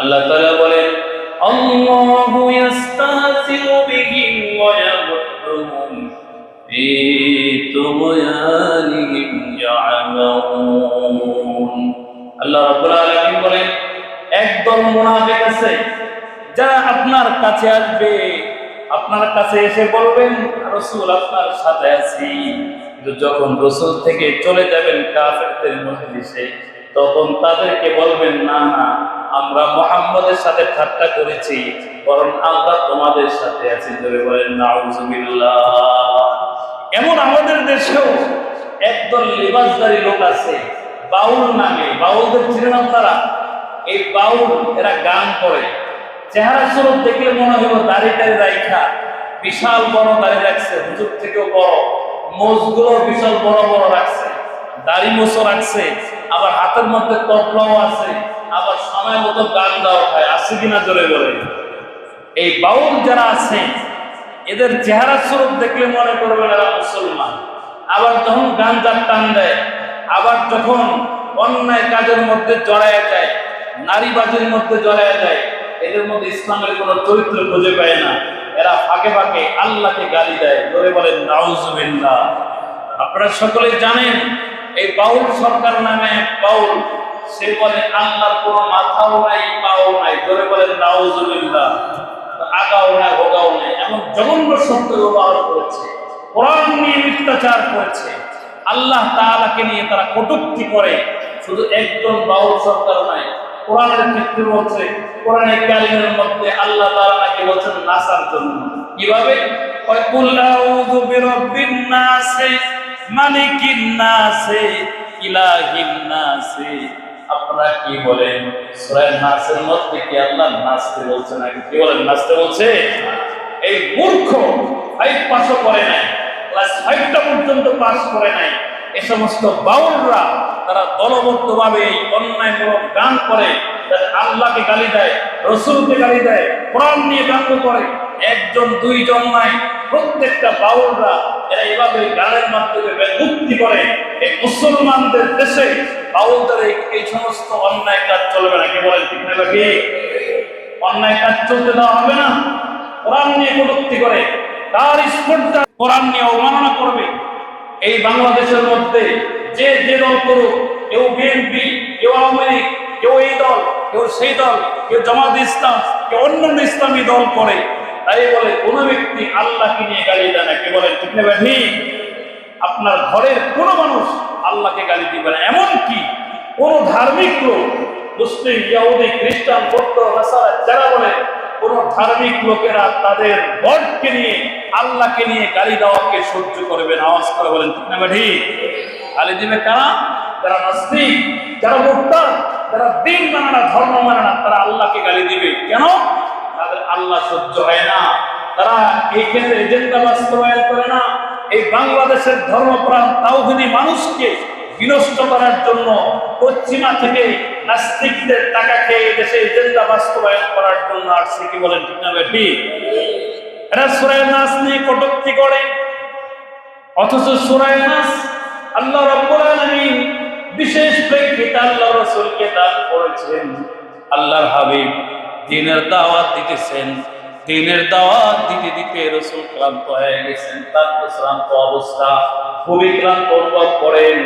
আল্লাহ তাআলা বলেন, আল্লাহু ইয়াস্তাহজিউ বিহিম ওয়া ইয়ামুদ্দুহুম ফি তুগয়ানিহিম ইয়ামাউন আল্লাহ রাব্বুল আলামিন বলেন একদল মুনাফিক আছে, যারা আপনার কাছে আসবে, আপনার কাছে এসে বলবেন, রসুল আপনার সাথে আছি। কিন্তু যখন রসুল থেকে চলে যাবেন কাফেরদের মজলিসে, তখন তাদেরকে বলবেন, না না আমরা মোহাম্মদের সাথে ঠাট্টা করেছি, বরং আমরা তোমাদের সাথে আছি ধরে বলেন, নাউজুবিল্লাহ। এমন আমাদের দেশেও একদল লিবাসদারি লোক আছে, বাউল নামে, বাউলদের চিনেন আপনারা? এই বাউল, এরা গান করে। চেহারা স্বরূপ দেখলে মনে হইব দাড়ি টাড়ি রাইখা, বিশাল বড় দাড়ি রাখছে, হুজুর থেকেও বড়। মোজগুলো বিশাল বড় বড় রাখছে, দাড়ি মোছো রাখছে, আবার হাতের মধ্যে তবলাও আছে। আবার সময় মতো গান দাও হয় আসে কিনা জোরে বলে এই বাউল যারা আছে, এদের চেহারা স্বরূপ দেখলে মনে করবে এরা মুসলমান। আবার যখন গাঞ্জার টান দেয়, আবার যখন অন্যায় কাজের মধ্যে জড়ায় যায়, নারীবাজির মধ্যে জড়ায় যায়, এদের মধ্যে ইসলামের কোনো চরিত্র খুঁজে পায় না। এরা ফাঁকে ফাঁকে আল্লাহকে গালি দেয় ধরে বলেন, নাউজুবিল্লাহ। আপনারা সকলে জানেন, এই বাউল সরকার নামে বাউল সে বলে, আল্লাহর কোনো মাথাও নাই, পাও নাই। ধরে বলেন, নাউজুবিল্লাহ। আগাও নাই হোগাও নাই। এমন জঘন্য শব্দ ব্যবহার করেছে। কোরআন নিয়ে মিথ্যাচার করেছে। আল্লাহ তাআলাকে নিয়ে তারা কটূক্তি করে। শুধু একজন বাউল সরকার নয়, কোরআনের ক্ষেত্রে বলছে কোরআনের কালিমের মধ্যে আল্লাহ তাআলা নাকি বলছেন, নাসার জন্য। কীভাবে? কুল আউযু বিরাব্বিন নাসে মালিকিন নাসে ইলাহিন নাসে। আপনারা কি বলেন? সূরা নাসের মধ্যে কি আল্লাহ নাচতে বলছে নাকি? কি বলেন? নাচতে বলছে, এই মূর্খ ফাইভ পাসও করে নাই, ক্লাস ফাইভটা পর্যন্ত পাস করে নাই। এ সমস্ত বাউলরা তারা দলবদ্ধভাবে এই অন্যায়মূলক গান করে আল্লাহকে গালি দেয়, রসুলকে গালি দেয়, কোরআন নিয়ে ব্যঙ্গ করে। একজন, দুইজন নাই, প্রত্যেকটা বাউলরা গানের মাধ্যমে করে এই মুসলমানদের দেশে এই- সমস্ত অন্যায় কাজ চলবে না। অন্যায় কাজ চলতে হবে না। নিয়ে করে, তার নিয়ে অবমাননা করবে। এই বাংলাদেশের মধ্যে যে যে দল করুক, কেউ বিএনপি কেউ আওয়ামী লীগ, কেউ এই দল, কেউ সেই দল, কেউ জামাত ইসলাম, কেউ অন্যান্য ইসলামী দল করে তাই বলে, কোনো ব্যক্তি আল্লাহকে নিয়ে গালি দেয় না। কে বলেন ঠিক আপনার ঘরের কোনো মানুষ আল্লাহকে গালি দিবে না। এমনকি কোন ধার্মিক লোক, মুসলিম, ইয়াহুদি, খ্রিস্টান, বৌদ্ধ, নাসারা, যারা বলে, কোন ধার্মিক লোকেরা তাদের গডকে নিয়ে, আল্লাহকে নিয়ে গালি দেওয়াকে সহ্য করবে আওয়াজ করে বলেন, ঠিক না গালি দিবে কারা? যারা নাস্তিক, যারা মুক্তার, যারা দিন মানে না ধর্ম মানে না তারা আল্লাহকে গালি দিবে। কেন? আল্লাহ সহ্য হয় না। তারা এই ক্ষেত্রে এজেন্ডা বাস্তবায়ন করে না। এই বাংলাদেশের ধর্মপ্রাণ তাওহিদি মানুষকে বিনষ্ট করার জন্য পশ্চিমা থেকে নাস্তিকদের টাকা খেয়ে দেশে এজেন্ডা বাস্তবায়ন করার জন্য আসছে কি বলেন ঠিক না ঠিক এরা সুরায় নাচ নিয়ে কটুক্তি করে। অথচ সুরায় নাস আল্লাহ রাব্বুল বিশেষ প্রেক্ষিতে আল্লাহ রাসূলকে দান করেছেন। আল্লাহর হাবিব দিনের দাওয়াত দিতেছেন। দিনের দাওয়াত দিতে দিতে রসুল ক্লান্ত হয়ে গেছেন তার শ্রান্ত অবস্থা, খুবই ক্লান্ত অনুভব করেন।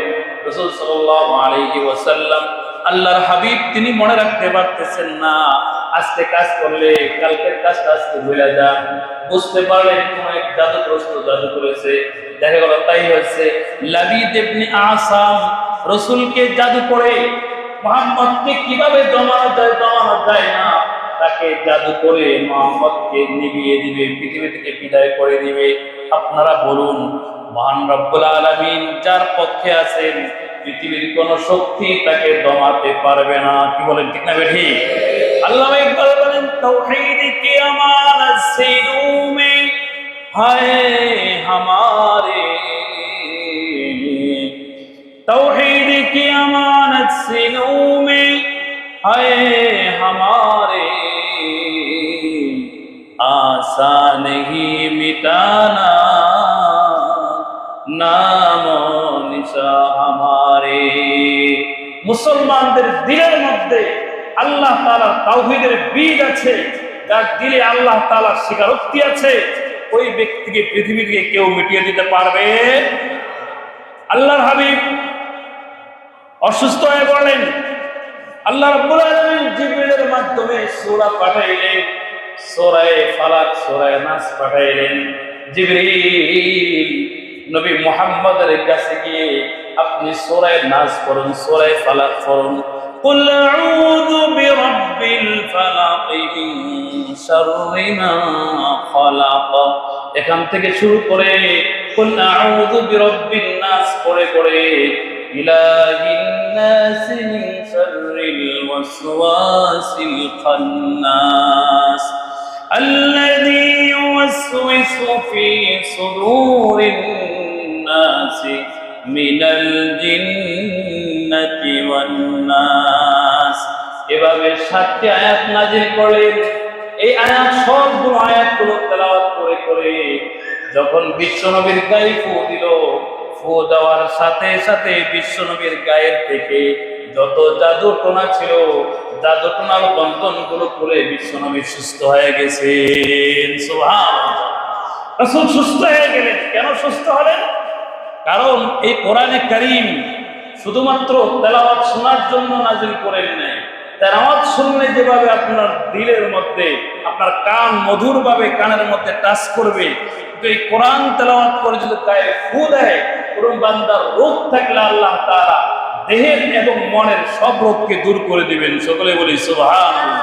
রসুল সাল্লাল্লাহু আলাইহি ওয়াসাল্লাম, আল্লাহর হাবিব তিনি মনে রাখতে পারতেছেন না, আজকে কাজ করলে, কালকের কাজটা আজকে ভুলে যান। বুঝতে পারলেন কোন এক জাদুগ্রস্ত জাদু করেছে। দেখা গেল তাই হয়েছে, লাবিদ ইবনে আসাম রসুলকে জাদু করে, মোহাম্মদকে কীভাবে জমানো যায় জমানো যায় না তাকে জাদু করে মোহাম্মদকে নিবিয়ে দিবে পৃথিবী থেকে বিদায় করে দিবে। আপনারা বলুন, মহান রব্বুল আলমিন যার পক্ষে আছেন, পৃথিবীর কোন শক্তি তাকে দমাতে পারবে না। কি বলেন, ঠিক না বেঠি? আল্লাহ ইকবাল বলেন, তৌহিদ কি আমার মে হায় হামারে। তৌহিদ কি আমার মে হায় आसान ही मिटाना नाम निशा हमारे মুসলমানদের দিলের মধ্যে আল্লাহ তাআলার তাওহীদের বীজ আছে যার দিলে আল্লাহ তাআলার স্বীকারোক্তি আছে ওই ব্যক্তিকে পৃথিবী থেকে কেউ মিটিয়ে দিতে পারবে আল্লাহর হাবিব অসুস্থ হয়ে পড়লেন আল্লাহ রাব্বুল আলামিন জিবরিলের মাধ্যমে সূরা পাঠাইলেন সূরায়ে ফালাক সূরায়ে নাস পাঠাইলেন জিবরিল নবী মুহাম্মদের কাছে গিয়ে আপনি সূরায়ে নাস পড়ুন সূরায়ে ফালাক পড়ুন قل أعوذ برب الفلق من شر ما خلق এখান থেকে শুরু করে قل أعوذ برب الناس পড়ে পড়ে إله الناس من شر الوسواس الخناس الذي يوسوس في صدور الناس من الجنة والناس এভাবে সাতটি আয়াত নাজিল করলেন এই আয়াত সবগুলো আয়াতগুলো তেলাওয়াত করে করে যখন বিশ্বনবীর গায়ে ফু দিল ফু দেওয়ার সাথে সাথে বিশ্বনবীর গায়ের থেকে যত জাদু টোনা ছিল, জাদু টোনার বন্ধনগুলো করে বিশ্বনবী সুস্থ হয়ে সুবহানাল্লাহ। রাসূল সুস্থ হয়ে গেলেন। কেন সুস্থ হলেন? কারণ এই কোরআনে কারীম শুধুমাত্র তেলাওয়াত শোনার জন্য নাজিল করেন নাই। তেলাওয়াত শুনলে যেভাবে আপনার দিলের মধ্যে, আপনার কান মধুরভাবে কানের মধ্যে টাচ করবে, কিন্তু এই কোরআন তেলাওয়াত করে যদি গায়ে ফু দেয়, কোনো বান্দার রোগ থাকলে আল্লাহ তাআলা দেহের এবং মনের সব রোগকে দূর করে দিবেন। সকলে বলি, সুবহানাল্লাহ।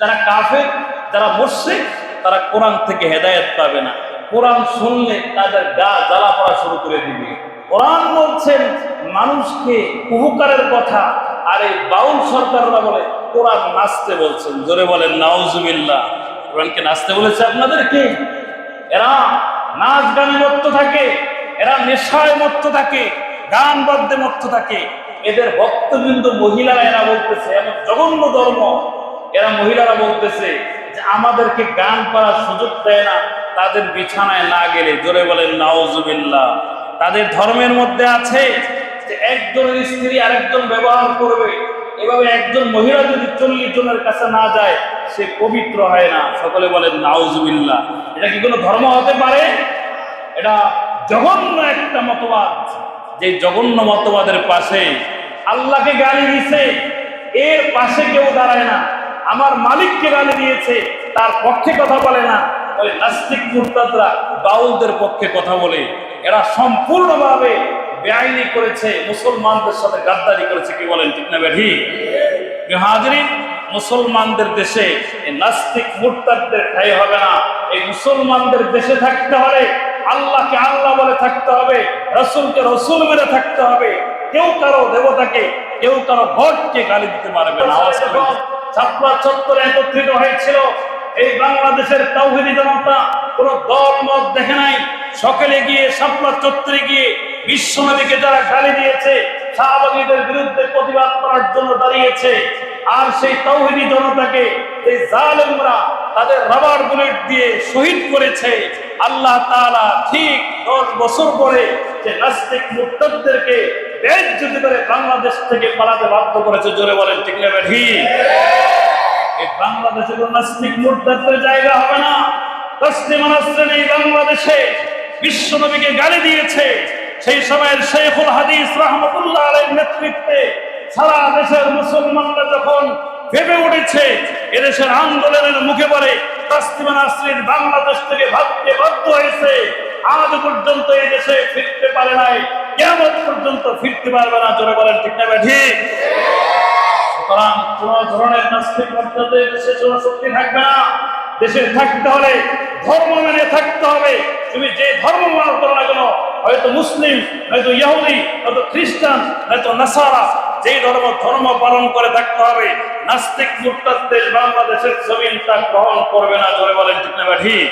যারা কাফের, যারা মুশরিক, তারা কোরআন থেকে হেদায়েত পাবে না। কোরআন শুনলে তাদের গা জ্বালা পড়া শুরু করে দিবে। কোরআন বলছেন, মানুষকে উপকারের কথা, আর এই বাউল সরকাররা বলে, কোরআন নাচতে বলছেন। জোরে বলেন, নাউজুবিল্লাহ। কোরআনকে নাচতে বলেছে আপনাদেরকে? এরা নাচ গানে মত্ত থাকে, এরা নেশায় মত্ত থাকে, গান বাদ্যে মত্ত থাকে। এদের ভক্তবৃন্দ মহিলারা এরা বলতেছে, এমন জঘন্য ধর্ম, এরা মহিলারা বলতেছে যে আমাদেরকে গান করার সুযোগ দেয় না, তাদের বিছানায় না গেলে। জোরে বলেন নাওজুবিল্লাহ তাদের ধর্মের মধ্যে আছে যে একজনের স্ত্রী আরেকজন ব্যবহার করবে। এভাবে একজন মহিলা যদি চল্লিশ জনের কাছে না যায়, সে পবিত্র হয় না। সকলে বলেন, নাউজুবিল্লাহ। এটা কি কোনো ধর্ম হতে পারে? এটা জঘন্য একটা মতবাদ। যে জঘন্য মতবাদের পাশে আল্লাহকে গালি দিছে এর পাশে কেউ দাঁড়ায় না। আমার মালিককে গালি দিয়েছে। তার পক্ষে কথা বলে না। ওই নাস্তিক মুরতাদরা বাউলদের পক্ষে কথা বলে। এরা সম্পূর্ণভাবে বেআইনি করেছে। মুসলমানদের সাথে গাদ্দারি করেছে। কি বলেন ঠিক না বেঠি হাজরিন, মুসলমানদের দেশে এই নাস্তিক মুরতাদদের ঠাই হবে না। এই মুসলমানদের দেশে থাকতে হলে আল্লাহকে আল্লাহ বলে থাকতে হবে। রসুলকে রসুল মেরে থাকতে হবে। কেউ কারও দেবতাকে, কেউ কারও ভটকে গালি দিতে পারবে না। আওয়াজ চত্বরে একত্রিত হয়েছিল। এই বাংলাদেশের তাওহিদি জনতা কোন দল মত দেখে নাই। সকলে গিয়ে শাপলা চত্বরে গিয়ে বিশ্বনবীকে যারা গালি দিয়েছে শাহবাগীদের বিরুদ্ধে প্রতিবাদ করার জন্য দাঁড়িয়েছে। আর সেই তাওহিদি জনতাকে এই জালেমরা তাদের রাবার বুলেট দিয়ে শহীদ করেছে। আল্লাহ তাআলা ঠিক দশ বছর পরে যে নাস্তিক মুক্তদেরকে বেজ্জতি করে বাংলাদেশ থেকে পালাতে বাধ্য করেছে জোরে বলেন ঠিক না ঠিক। এই বাংলাদেশে কোন নাস্তিক মুরতাদের জায়গা হবে না। এই বাংলাদেশে বিশ্বনবীকে গালি দিয়েছে। সেই সময়ের শেখুল হাদিস রহমতুল্লাহ আলাইহির নেতৃত্বে সারা দেশের মুসলমানরা যখন ভেবে উঠেছে এদেশের আন্দোলনের মুখে পড়ে তসলিমা নাসরিন বাংলাদেশ থেকে ভাবতে বাধ্য হয়েছে আজ পর্যন্ত এই দেশে ফিরতে পারে নাই। কেমন পর্যন্ত ফিরতে পারবে না, জোরে বলেন, ঠিক না ঠিক সুতরাং কোন ধরনের নাস্তিক মর্যাদায় দেশে জনশক্তি থাকবে না। দেশে থাকতে হলে ধর্ম মেনে থাকতে হবে। তুমি যে ধর্ম পালন করো না কেন, হয়তো মুসলিম, হয়তো ইহুদি, হয়তো খ্রিস্টান, হয়তো নাসারা, যেই ধর্ম ধর্ম পালন করে থাকতে হবে। নাস্তিক মুরতাদদের বাংলাদেশের জমিন তা গ্রহণ করবে না, জোরে বলেন, ঠিক না ঠিক